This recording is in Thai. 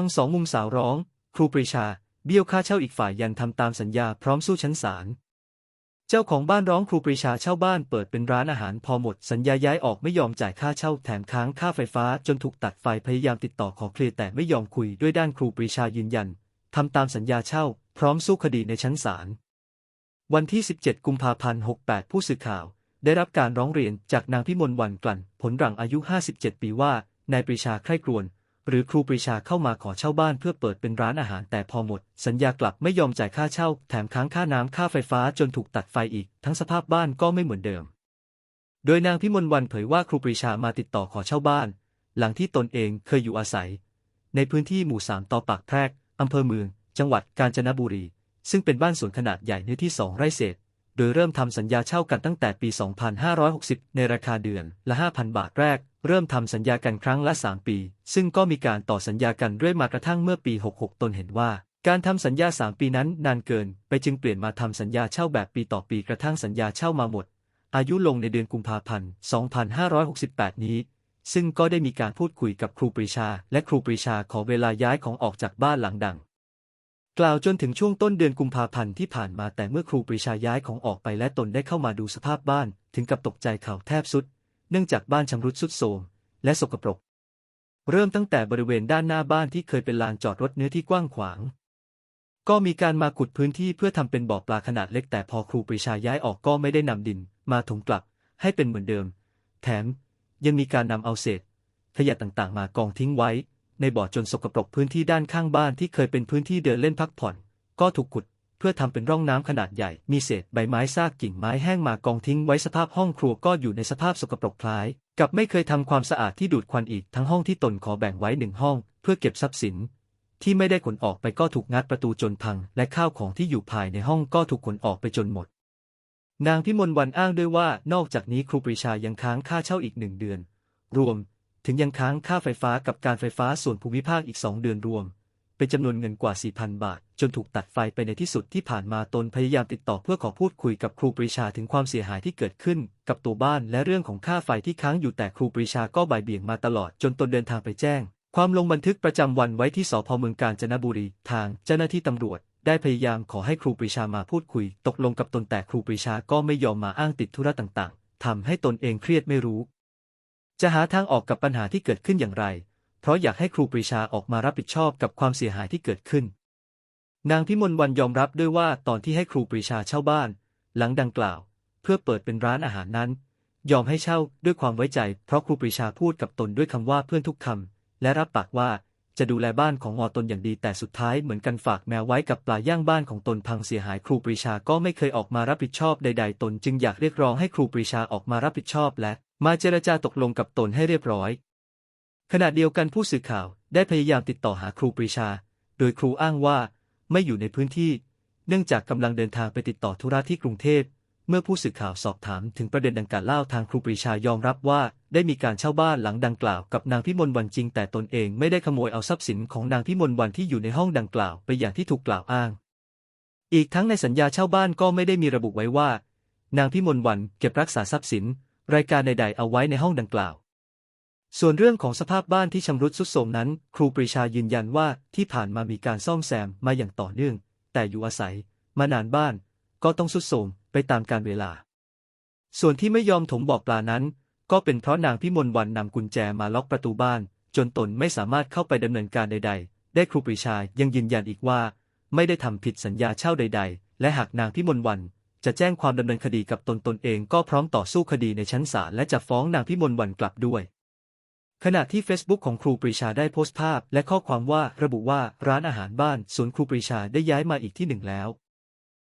ฟังสองมุมสาวร้อง ครูปรีชา เบี้ยวค่าเช่าอีกฝ่ายยันทำตามสัญญาพร้อมสู้ชั้นศาลเจ้าของบ้านร้องครูปรีชาเช่าบ้านเปิดเป็นร้านอาหารพอหมด สัญญาย้ายออกไม่ยอมจ่ายค่าเช่าแถมค้างค่าไฟฟ้าจนถูกตัดไฟพยายามติดต่อขอเคลียร์แต่ไม่ยอมคุยด้วยด้านครูปรีชายืนยันทำตามสัญญาเช่า พร้อมสู้คดีในชั้นศาลวันที่ 17 กุมภาพันธ์ 68 ผู้สื่อข่าว ได้รับการร้องเรียนจากนางพิมลวันกลั่น ผลหลังอายุ 57 ปีว่านายปรีชาใคร่ครวญ หรือครูปรีชาเข้ามาขอเช่าบ้านเพื่อเปิดเป็นร้านอาหารแต่พอหมด สัญญากลับไม่ยอมจ่ายค่าเช่า แถมค้างค่าน้ำค่าไฟฟ้าจนถูกตัดไฟอีก ทั้งสภาพบ้านก็ไม่เหมือนเดิม โดยนางพิมลวันเผยว่าครูปรีชามาติดต่อขอเช่าบ้าน หลังที่ตนเองเคยอยู่อาศัย ในพื้นที่หมู่สามต่อปากแพรกอำเภอเมือง จังหวัดกาญจนบุรี ซึ่งเป็นบ้านสวนขนาดใหญ่เนื้อที่2ไร่เศษโดยเริ่มทำสัญญาเช่ากันตั้งแต่ปี 2560 ในราคาเดือนละ 5,000 บาทแรก เริ่มทำสัญญากันครั้งละ 3 ปี ซึ่งก็มีการต่อสัญญากันเรื่อยมากระทั่งเมื่อปี 66 ตนเห็นว่า การทำสัญญา 3 ปีนั้นนานเกิน ไปจึงเปลี่ยนมาทำสัญญาเช่าแบบปีต่อปีกระทั่งสัญญาเช่ามาหมด อายุลงในเดือนกุมภาพันธ์ 2568 นี้ ซึ่งก็ได้มีการพูดคุยกับครูปรีชา และครูปรีชาขอเวลาย้ายของออกจากบ้านหลังดังกล่าวจนถึงช่วงต้นเดือนกุมภาพันธ์ที่ผ่านมาแต่เมื่อครูปรีชาย้ายของออกไปและตนได้เข้ามาดูสภาพบ้าน ถึงกับตกใจเข่าแทบสุด นื่องจากบ้านชำรุดสุดโทรมและสกปรก เริ่มตั้งแต่บริเวณด้านหน้าบ้านที่เคยเป็นลานจอดรถเนื้อที่กว้างขวาง ก็มีการมาขุดพื้นที่เพื่อทำเป็นบ่อปลาขนาดเล็กแต่พอครูปรีชาย้ายออกก็ไม่ได้นำดิน มาถมกลับให้เป็นเหมือนเดิม แถมยังมีการนำเอาเศษขยะต่างๆ มากองทิ้งไว้ ในบ่อจนสกปรกพื้นที่ด้านข้างบ้านที่เคยเป็นพื้นที่เดินเล่นพักผ่อน ก็ถูกขุด พื่อทำเป็นร่องน้ำขนาดใหญ่ มีเศษใบไม้ซากกิ่งไม้แห้งมากองทิ้งไว้สภาพห้องครัวก็อยู่ในสภาพสกปรกคล้าย กับไม่เคยทำความสะอาดที่ดูดควันอีกทั้งห้องที่ตนขอแบ่งไว้หนึ่งห้อง เพื่อเก็บทรัพย์สิน ที่ไม่ได้ขนออกไปก็ถูกงัดประตูจนพัง และข้าวของที่อยู่ภายในห้องก็ถูกขนออกไปจนหมด นางพิมลวันอ้างด้วยว่านอกจากนี้ครูปรีชายังค้างค่าเช่าอีกหนึ่งเดือน รวม ถึงยังค้างค่าไฟฟ้ากับการไฟฟ้าส่วนภูมิภาคอีกสองเดือนรวม เป็นจำนวนเงินกว่า 4,000 บาท จนถูกตัดไฟไปในที่สุดที่ผ่านมาตนพยายามติดต่อเพื่อขอพูดคุยกับครูปรีชาถึงความเสียหายที่เกิดขึ้น กับตัวบ้านและเรื่องของค่าไฟที่ค้างอยู่แต่ครูปรีชาก็บ่ายเบี่ยงมาตลอดจนตนเดินทางไปแจ้ง ความลงบันทึกประจำวันไว้ที่สพเมืองกาญจนบุรี ทางเจ้าหน้าที่ตำรวจได้พยายามขอให้ครูปรีชามาพูดคุย ตกลงกับตนแต่ครูปรีชาก็ไม่ยอมมาอ้างติดธุระต่างๆทำให้ตนเองเครียดไม่รู้ จะหาทางออกกับปัญหาที่เกิดขึ้นอย่างไร เพราะอยากให้ครูปรีชาออกมารับผิดชอบกับความเสียหายที่เกิดขึ้น นางพิมลวันยอมรับด้วยว่าตอนที่ให้ครูปรีชาเช่าบ้าน หลังดังกล่าว เพื่อเปิดเป็นร้านอาหารนั้น ยอมให้เช่าด้วยความไว้ใจ เพราะครูปรีชาพูดกับตนด้วยคำว่าเพื่อนทุกคำและรับปากว่าจะดูแลบ้านของงอตนอย่างดีแต่สุดท้ายเหมือนกันฝากแมวไว้กับปลาย่างบ้านของตนพังเสียหายครูปรีชาก็ไม่เคยออกมารับผิดชอบใด ๆ ตนจึงอยากเรียกร้องให้ครูปรีชาออกมารับผิดชอบและมาเจรจาตกลงกับตนให้เรียบร้อย ขณะเดียวกันผู้สื่อข่าวได้พยายามติดต่อหาครูปรีชา โดยครูอ้างว่าไม่อยู่ในพื้นที่ เนื่องจากกำลังเดินทางไปติดต่อธุระที่กรุงเทพ เมื่อผู้สื่อข่าวสอบถามถึงประเด็นดังกล่าวเล่าทางครูปรีชายอมรับว่าได้มีการเช่าบ้านหลังดังกล่าวกับนางพิมลวันจริง แต่ตนเองไม่ได้ขโมยเอาทรัพย์สินของนางพิมลวันที่อยู่ในห้องดังกล่าวไปอย่างที่ถูกกล่าวอ้าง อีกทั้งในสัญญาเช่าบ้านก็ไม่ได้มีระบุไว้ว่า นางพิมลวันเก็บรักษาทรัพย์สิน รายการใด ๆ เอาไว้ในห้องดังกล่าว ส่วนเรื่องของสภาพบ้านที่ชำรุดทรุดโทรมนั้น ครูปรีชายืนยันว่าที่ผ่านมามีการซ่อมแซมมาอย่างต่อเนื่อง แต่อยู่อาศัย มานานบ้าน ก็ต้องทรุดโทรมไปตามกาลเวลา ส่วนที่ไม่ยอมถมบ่อปลานั้น ก็เป็นเพราะนางพิมลวันนำกุญแจมาล็อกประตูบ้าน จนตนไม่สามารถเข้าไปดำเนินการใด ๆ ได้ครูปรีชายังยืนยันอีกว่า ไม่ได้ทำผิดสัญญาเช่าใด ๆ และหากนางพิมลวันจะแจ้งความดำเนินคดีกับตนตนเองก็พร้อมต่อสู้คดีในชั้นศาลและจะฟ้องนางพิมลวันกลับด้วย ขณะที่ Facebook ของครูปรีชาได้โพสต์ภาพ และข้อความว่าระบุว่าร้านอาหารบ้านสวนครูปรีชาได้ย้ายมาอีกที่หนึ่งแล้ว